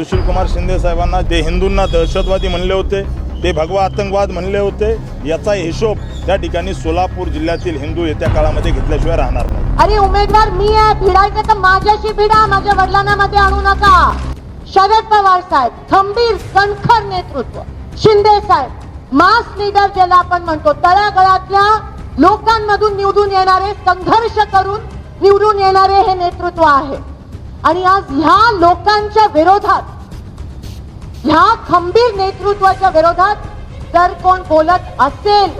सुशील कुमार शिंदे साहेबांना ते हिंदूंना दहशतवादी म्हणले होते ते भगवा आतंकवाद म्हणले होते याचा हिशोब त्या ठिकाणी सोलापूर जिल्ह्यातील हिंदू येत्या काळामध्ये घेतल्याशिवाय राहणार नाही. अरे उमेदवार मी आहे भिडायचं तर माझ्याशी भिडा माझ्या वडिलांना मध्ये आणू नका. शरद पवार साहेब खंबीर कणखर नेतृत्व. शिंदे साहेब मास लीडर ज्याला आपण म्हणतो तळागळातल्या लोकांमधून निवडून येणारे संघर्ष करून निवडून येणारे हे नेतृत्व आहे. आणि आज ह्या लोकांच्या विरोधात ह्या खंबीर नेतृत्वाच्या विरोधात जर कोण बोलत असेल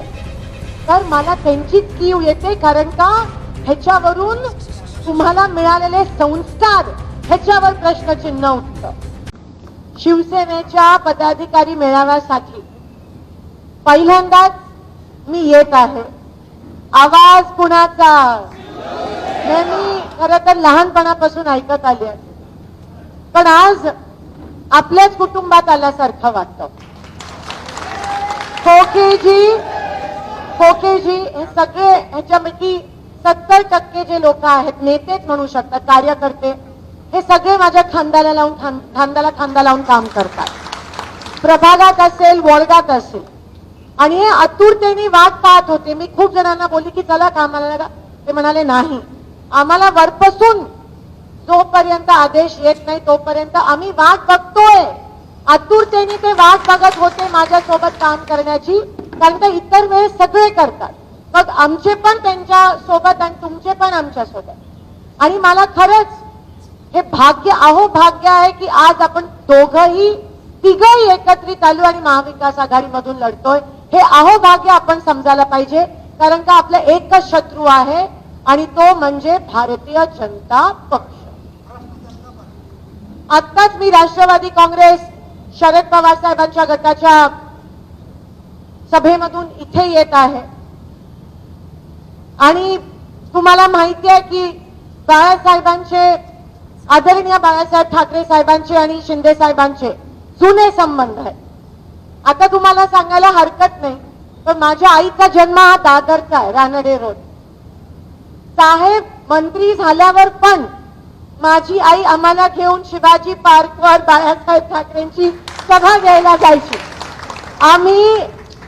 तर मला त्यांचीच कीव येते. कारण का? ह्याच्यावरून तुम्हाला मिळालेले संस्कार ह्याच्यावर प्रश्नचिन्ह उठत. शिवसेनेच्या पदाधिकारी मेळाव्यासाठी पहिल्यांदाच मी येत आहे. आवाज कुणाचा? हे मी खर तर लहानपणापासून ऐकत आली आहे. पण आज आपल्याच कुटुंबात आल्यासारखं वाटतं. खोकेजी खोकेजी हे सगळे ह्याच्यापैकी सत्तर टक्के जे लोक आहेत नेतेच म्हणू शकतात कार्यकर्ते हे सगळे माझ्या खांद्याला लावून खांद्याला खांदा लावून काम करतात. प्रभागात असेल वर्गात असेल आणि हे आतुरतेने वाट पाहत होते. मी खूप जणांना बोलली की चला कामाला लागा. ते म्हणाले नाही आम्हाला वरपासून जोपर्यंत आदेश येत नाही तोपर्यंत आम्ही वाट बघतोय. आतुरतेने ते वाट बघत होते माझ्यासोबत काम करण्याची कारण का इतर वेळेस सगळे करतात. मग आमचे पण त्यांच्यासोबत आणि तुमचे पण आमच्यासोबत. आणि मला खरंच हे भाग्य अहो भाग्य आहे की आज आपण दोघही तिघही एकत्रित आलो आणि महाविकास आघाडीमधून लढतोय. हे अहो भाग्य आपण समजायला पाहिजे कारण का आपला एकच शत्रू आहे आणि तो म्हणजे भारतीय जनता पक्ष. आत्ताच मी राष्ट्रवादी काँग्रेस शरद पवार साहेबांच्या गटाच्या सभेमधून इथे येत आहे. आणि तुम्हाला माहिती आहे की बाळासाहेबांचे आदरणीय बाळासाहेब ठाकरे साहेबांचे आणि शिंदे साहेबांचे जुने संबंध आहेत. आता तुम्हाला सांगायला हरकत नाही पण माझ्या आईचा जन्म हा दादरचा आहे रानडे रोड. साहेब मंत्री झाल्यावर पण माझी आई आम्हाला घेऊन शिवाजी पार्कवर बाळासाहेब ठाकरेंची सभा घ्यायला जायची. आम्ही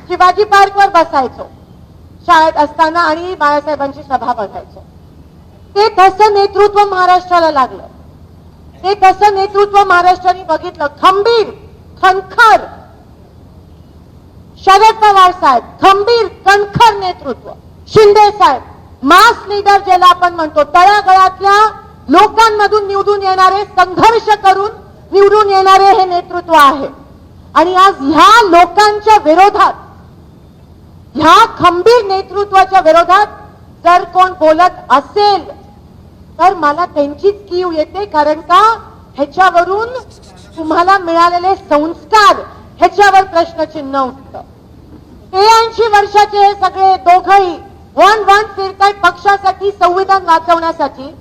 शिवाजी पार्कवर बसायचो. शाळेत असताना आणि बाळासाहेबांची सभा बघायचो. ते तसं नेतृत्व महाराष्ट्राला लागलं. ते तसं नेतृत्व महाराष्ट्राने बघितलं. खंबीर खणखर शरद पवार साहेब खंबीर कणखर नेतृत्व. शिंदे साहेब मास लीडर ज्याला आपण म्हणतो तळागळातल्या लोकांमधून निवडून येणारे संघर्ष करून निवडून येणारे हे नेतृत्व आहे. आणि आज ह्या लोकांच्या विरोधात ह्या खंबीर नेतृत्वाच्या विरोधात जर कोण बोलत असेल तर मला त्यांचीच कीव येते कारण का? ह्याच्यावरून तुम्हाला मिळालेले संस्कार ह्याच्यावर प्रश्नचिन्ह उठतं. ऐंशी वर्षाचे हे सगळे दोघही वन वन फिरताय पक्षासाठी संविधान वाचवण्यासाठी.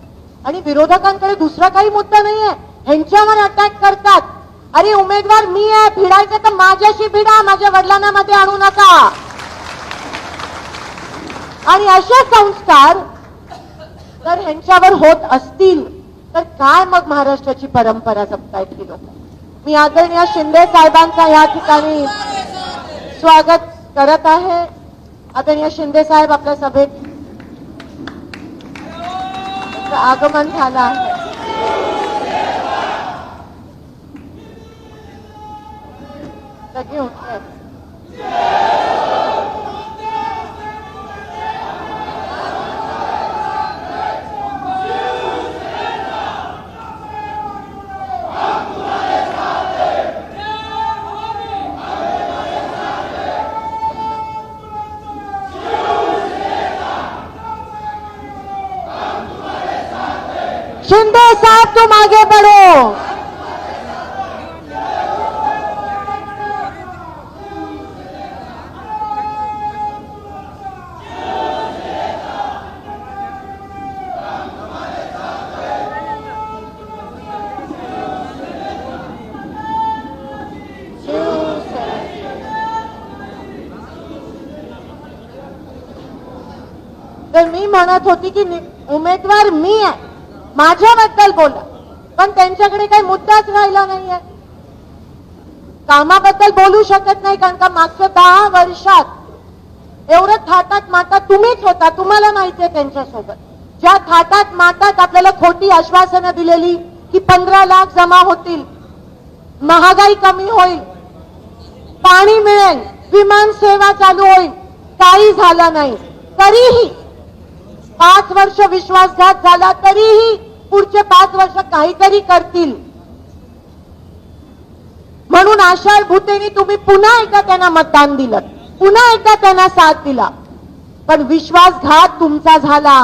आणि विरोधकांकडे दुसरा काही मुद्दा नाहीये. ह्यांच्यावर अटॅक करतात. अरे उमेदवार मी आहे. भिडायचं तर माझ्याशी भिडा. माझ्या वडिलांना मध्ये आणू नका. आणि असे संस्कार जर ह्यांच्यावर होत असतील तर काय मग महाराष्ट्राची परंपरा जपतायत ही लोक? मी आदरणीय शिंदे साहेबांचा या ठिकाणी स्वागत करत आहे. आदरणीय शिंदे साहेब आपल्या सभेत आगमन झालं आहे. सगळे शिंदे साहब तुम आगे बढ़ो तर मी म्हणत होती की उमेदवार मी आहे. माझ्याबद्दल बोला. पण त्यांच्याकडे काही मुद्दाच राहिला नाहीये. कामाबद्दल बोलू शकत नाही कारण का मागच्या दहा वर्षात एवढं थाटात माता तुम्हीच होता. तुम्हाला माहितीये त्यांच्यासोबत. ज्या थाटात मातात आपल्याला खोटी आश्वासनं दिलेली की पंधरा लाख जमा होतील महागाई कमी होईल पाणी मिळेल विमान सेवा चालू होईल काही झालं नाही. तरीही पाच वर्ष विश्वासघात झाला तरीही पुढचे पाच वर्ष काहीतरी करतील. म्हणून आशाळ भूतेने तुम्ही पुन्हा एकदा त्यांना मतदान दिलं. पुन्हा एकदा त्यांना साथ दिला. पण विश्वासघात तुमचा झाला.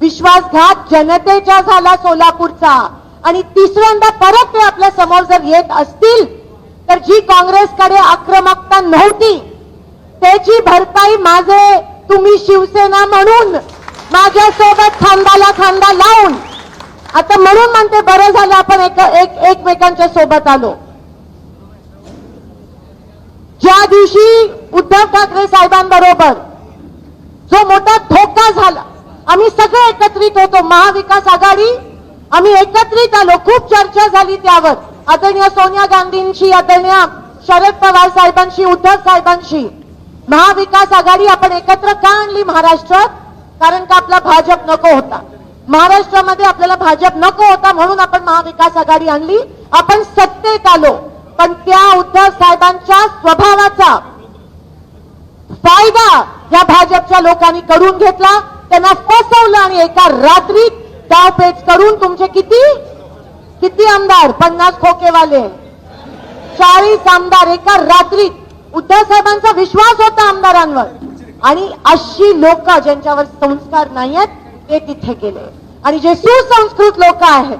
विश्वासघात जनतेचा झाला सोलापूरचा. आणि तिसऱ्यांदा परत ते आपल्यासमोर जर येत असतील तर जी काँग्रेसकडे आक्रमकता नव्हती त्याची भरपाई माझे तुम्ही शिवसेना म्हणून माझ्यासोबत खांदाला खांदा लावून. आता म्हणून म्हणते बरं झालं आपण एक, एक सोबत आलो. ज्या दिवशी उद्धव ठाकरे साहेबांबरोबर जो मोठा धोका झाला आम्ही सगळे एकत्रित होतो. महाविकास आघाडी आम्ही एकत्रित आलो. खूप चर्चा झाली त्यावर. आदरणीय सोनिया गांधींशी आदरणीय शरद पवार साहेबांशी उद्धव साहेबांशी. महाविकास आघाडी आपण एकत्र का आणली महाराष्ट्रात? कारण का आपला भाजप नको होता? महाराष्ट्रामध्ये आपल्याला भाजप नको होता म्हणून आपण महाविकास आघाडी आणली. आपण सत्तेत आलो. पण त्या उद्धव साहेबांच्या स्वभावाचा फायदा या भाजपच्या लोकांनी करून घेतला. त्यांना फसवलं आणि एका रात्रीत डावपेच करून तुमचे किती? किती आमदार? पन्नास खोकेवाले. चाळीस आमदार एका रात्रीत. उद्धव साहेबांचा विश्वास होता आमदारांवर. आणि अशी लोक ज्यांच्यावर संस्कार नाही आहेत ते तिथे गेले. आणि जे सुसंस्कृत लोक आहेत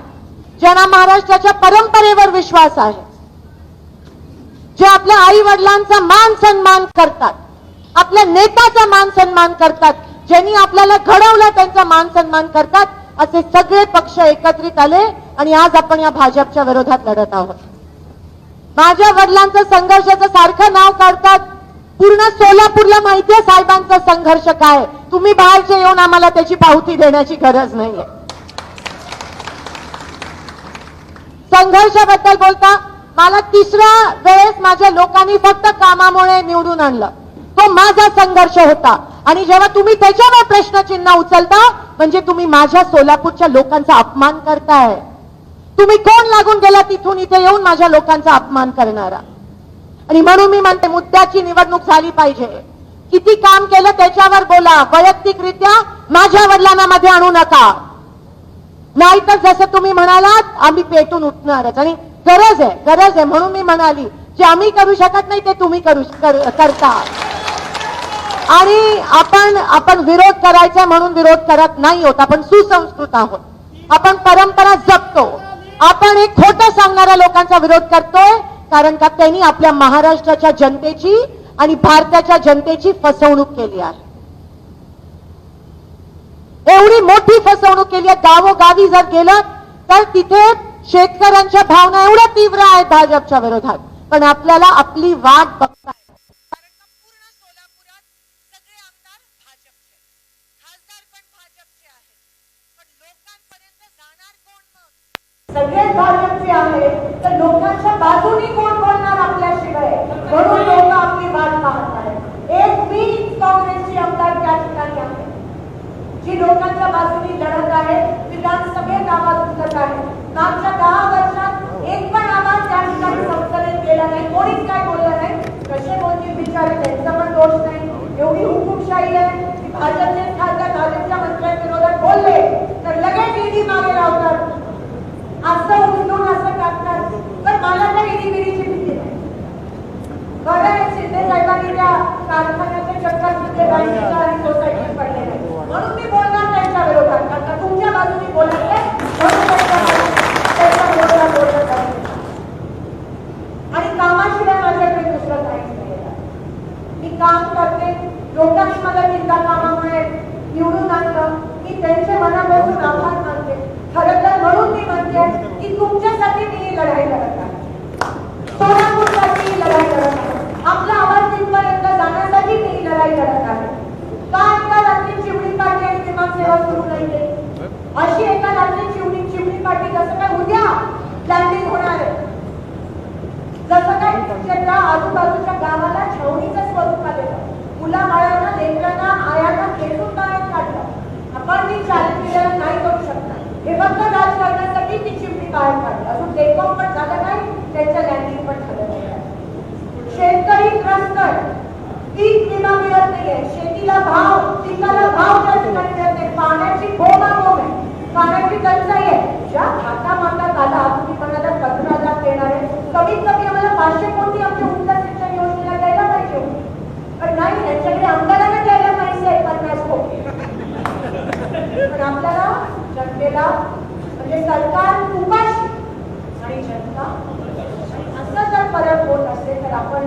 ज्यांना महाराष्ट्राच्या परंपरेवर विश्वास आहे जे आपल्या आई वडिलांचा मान सन्मान करतात आपल्या नेत्याचा मान सन्मान करतात ज्यांनी आपल्याला घडवलं त्यांचा मान सन्मान करतात असे सगळे पक्ष एकत्रित आले आणि आज आपण या भाजपच्या विरोधात लढत आहोत. माझ्या वडिलांचं संघर्षाचं सारखं नाव काढतात पूर्ण सोलापूरला माहितीये साहेबांचा संघर्ष काय तुम्ही बाहेरचे येऊन आम्हाला त्याची पावती देण्याची गरज नाहीये. संघर्षाबद्दल बोलता मला तिसऱ्या वेळेस माझ्या लोकांनी फक्त कामामुळे निवडून आणलं. तो माझा संघर्ष होता. आणि जेव्हा तुम्ही त्याच्यावर प्रश्नचिन्ह उचलता म्हणजे तुम्ही माझ्या सोलापूरच्या लोकांचा अपमान करताय. तुम्ही कोण लागून गेला तिथून इथे येऊन माझ्या लोकांचा अपमान करणारा? आणि म्हणून मी म्हणते मुद्द्याची निवडणूक झाली पाहिजे. किती काम केलं त्याच्यावर बोला. वैयक्तिकरित्या माझ्या वडिलांना मध्ये आणू नका. नाहीतर जसं तुम्ही म्हणालात आम्ही पेटून उठणारच. आणि गरज आहे गरज आहे. म्हणून मी म्हणाली जे आम्ही करू शकत नाही ते तुम्ही करू कर- करता. आणि आपण आपण विरोध करायचा म्हणून विरोध करत नाही होत. आपण सुसंस्कृत आहोत. आपण परंपरा जपतो. आपण एक खोटं सांगणाऱ्या लोकांचा विरोध करतोय. कारण का त्यांनी आपल्या महाराष्ट्राच्या जनतेची आणि भारताच्या जनतेची फसवणूक केली आहे. एवढी मोठी फसवणूक केली आहे. गावोगावी जर गेलं तर तिथे शेतकऱ्यांच्या भावना एवढ्या तीव्र आहेत भाजपच्या विरोधात. पण आपल्याला आपली वाट बघता कारण का पूर्ण सोलापुरात सगळे आमदार भाजपचे खासदार पण भाजपचे आहेत पण लोकांपर्यंत जाणार कोण सगळेच सगळे भाजपचे आहेत तर लोकांच्या बाजूनी कोण बोलणार आपल्याशिवाय? म्हणून लोक आपली वाट पाहत आहेत. एक मी काँग्रेसची आमदार त्या ठिकाणी आहे. जी लोकांच्या बाजूनी लढत आहे विधानसभेत आवाज उठत आहे. मागच्या दहा वर्षात एक पण आवाज त्या ठिकाणी संसदेत गेला नाही. कोणीच काय बोललं नाही. कसे बोलतील बिचारे त्यांचा पण दोष नाही. एवढी हुकुमशाही आहे की भाजपचे खासदार भाजपच्या मंत्र्यांविरोधात बोलले तर लगेच ईडी मागे लावतात असं उचलून असं टाकतात पण मला तर ईडी बिडीची भीती नाही बरं साहेबांनी त्या कारखान्याच्या चक्कर आणि सोसायटीत पडले नाही म्हणून मी बोलणार त्यांच्या विरोधात कारण का तुमच्या बाजूने बोलत नाही म्हणून त्यांच्या बाजूने- त्यांच्या विरोधात बोलत आहे आणि कामाशिवाय माझ्याकडे दुसरं काहीच नाही आहे. मी काम करते लोकांनी मला चिंता कामामुळे निवडून आणलं मी त्यांचे मनापासून आभार मानते खरं तर म्हणून मी म्हणते की तुमच्यासाठी मी ही लढाई लढत आहे सोलापूरसाठी ही लढाई लढत आहे आपला आवाज तिथपर्यंत जाण्यासाठी मी ही लढाई लढत आहे का एका रात्री चिमणी पाठी आणि विमान सेवा सुरू नाही केली अशी एका रात्री चिमणी चिमणी पाठी जसं काय उद्या लँडिंग होणार आहे जसं काय हे फक्त राजकारणासाठी ती चिमणी बाहेर काढली. अजून टेकऑफ पण झालं नाही त्यांचं लँडिंग पण झालं नाही. शेतकरी त्रस्त पीक विमा मिळत नाहीये. शेतीला भाव पिकाला भाव त्या ठिकाणी मिळत नाही पाण्याची बोंबाबोंब आहे. पाण्याची टंचाई आहे. ज्या खाता मारण्यात आला तुम्ही म्हणाला पंधरा हजार देणार आहे कमीत कमी आम्हाला पाचशे कोटी आमच्या उंच शिक्षण योजनेला द्यायला पाहिजे होते. पण नाही त्यांच्याकडे आमदारांना द्यायला पाहिजे पन्नास कोटी. पण आपल्याला म्हणजे सरकार उपाशी आणि जनता आणि असं जर फरक होत असेल तर आपण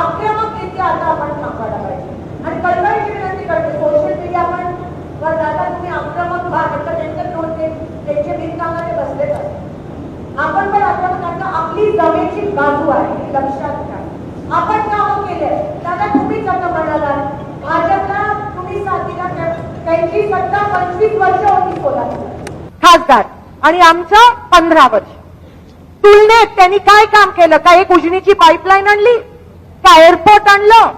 आक्रमक रीत्या आता आपण थांबायला पाहिजे. आणि कळकळीची विनंती करते सोशल मीडिया पण वर जाता तुम्ही आक्रमक भाग तर त्यांचं तोंड त्यांचे बिनकामाचे बसलेच असतात. आपण पण आक्रमक आता आपली जमेची बाजू आहे लक्षात घ्या. आपण कामं केले दादा तुम्हीच आता म्हणाला भाजपला तुम्ही साथीला त्यांची सत्ता पंचवीस वर्ष होती सोलापूर खासदार. आणि आमचं पंधरा वर्ष. तुलनेत त्यांनी काय काम केलं? का एक उजनीची पाईपलाईन आणली? का एअरपोर्ट आणलं?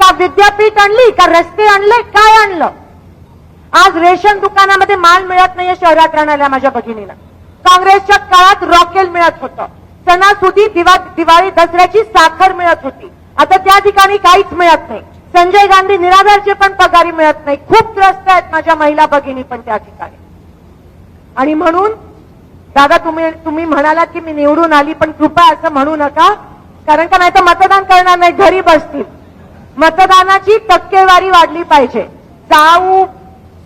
का विद्यापीठ आणली? का रस्ते आणले? काय आणलं? आज रेशन दुकानामध्ये माल मिळत नाहीये शहरात राहणाऱ्या माझ्या भगिनीला काँग्रेसच्या काळात रॉकेल मिळत होतं. सणासुदी दिवा दिवाळी दसऱ्याची साखर मिळत होती. आता त्या ठिकाणी काहीच मिळत नाही. संजय गांधी निराधारचे पण पगारी मिळत नाही. खूप त्रस्त आहेत माझ्या महिला भगिनी पण त्या ठिकाणी. आणि म्हणून दादा तुम्ही तुम्ही म्हणाला की मी निवडून आली पण कृपया असं म्हणू नका कारण का नाही तर मतदान करणार नाही घरी बसतील. मतदानाची टक्केवारी वाढली पाहिजे. जाऊ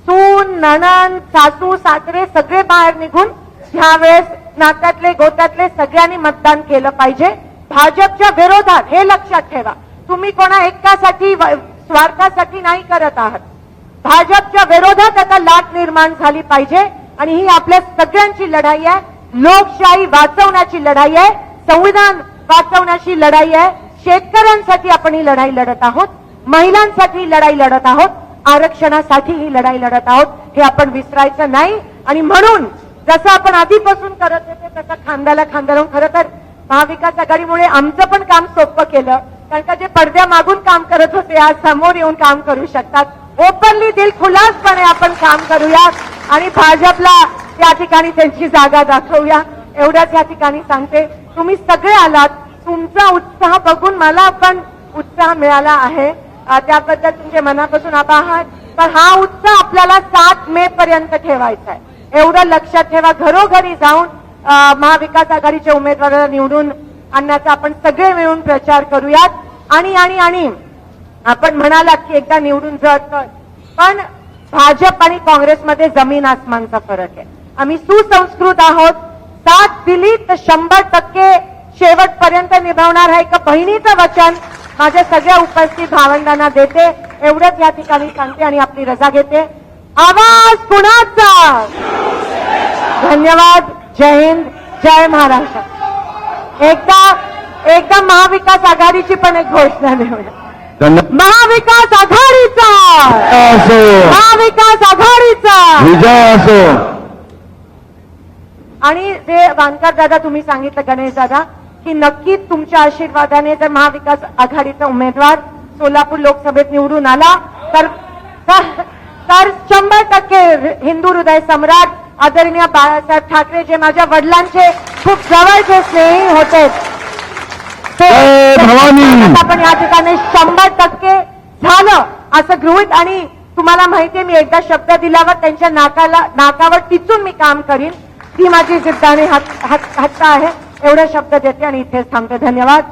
सून नणन सासू सासरे सगळे बाहेर निघून ह्यावेळेस नात्यातले गोत्यातले सगळ्यांनी मतदान केलं पाहिजे. भाजपच्या विरोधात हे लक्षात ठेवा. तुम्ही कोणा एकासाठी स्वार्थासाठी नाही करत आहात. भाजपच्या विरोधात आता लाट निर्माण झाली पाहिजे. आणि ही आपल्या सगळ्यांची लढाई आहे. लोकशाही वाचवण्याची लढाई आहे. संविधान वाचवण्याची लढाई आहे. शेतकऱ्यांसाठी आपण ही लढाई लढत आहोत. महिलांसाठी ही लढाई लढत आहोत. आरक्षणासाठी ही लढाई लढत आहोत. हे आपण विसरायचं नाही. आणि म्हणून जसं आपण आधीपासून करत होते तसं खांद्याला खांदा लावून खरं तर महाविकास आघाडीमुळे आमचं पण काम सोपं केलं. कारण का जे पडद्या मागून काम करत होते आज समोर येऊन काम करू शकतात. ओपनली दिल खुलासपणे आपण काम करूया आणि भाजपला त्या ठिकाणी त्यांची जागा दाखवूया. एवढ्याच या ठिकाणी सांगते तुम्ही सगळे आलात तुमचा उत्साह बघून मला पण उत्साह मिळाला आहे. त्याबद्दल तुमचे मनापासून आभार. पण हा उत्साह आपल्याला सात मे पर्यंत ठेवायचा आहे. एवढं लक्षात ठेवा घरोघरी जाऊन महाविकास आघाडीच्या उमेदवाराला निवडून आणण्याचा आपण सगळे मिळून प्रचार करूयात. आणि आणि आणि आपण म्हणालात की एकदा निवडून जात पण भाजप आणि काँग्रेसमध्ये जमीन आसमानचा फरक आहे. आम्ही सुसंस्कृत आहोत. साथ दिली तर शंभर टक्के शेवटपर्यंत निभावणार आहे का बहिणीचं वचन? माझ्या सगळ्या उपस्थित भावंडांना देते. एवढंच या ठिकाणी सांगते आणि आपली रजा घेते. आवाज कुणाचा? धन्यवाद. जय हिंद. जय महाराष्ट्र. एकदा एकदा महाविकास आघाडीची पण एक घोषणा देऊया. महाविकास आघाडीचा! असो. महाविकास आघाडीचा! विजय असो. आणि जे वानकर दादा तुम्ही सांगितलं गणेश दादा की नक्कीच तुमच्या आशीर्वादाने जर महाविकास आघाडीचा उमेदवार सोलापूर लोकसभेत निवडून आला तर तर- शंभर टक्के हिंदू हृदय सम्राट आदरणीय बाळासाहेब ठाकरे जे माझ्या वडिलांचे खूप जवळचे स्नेही होते. ते जय भवानी. आपण या ठिकाणी शंभर टक्के झालं असं गृहित आणि तुम्हाला माहितीये मी एकदा शब्द दिल्यावर त्यांच्या नाकाला नाकावर टिचून मी काम करीन. ही माझी जिद्द आणि हक्क आहे. एवढे शब्द देते आणि इथेच थांबते. धन्यवाद.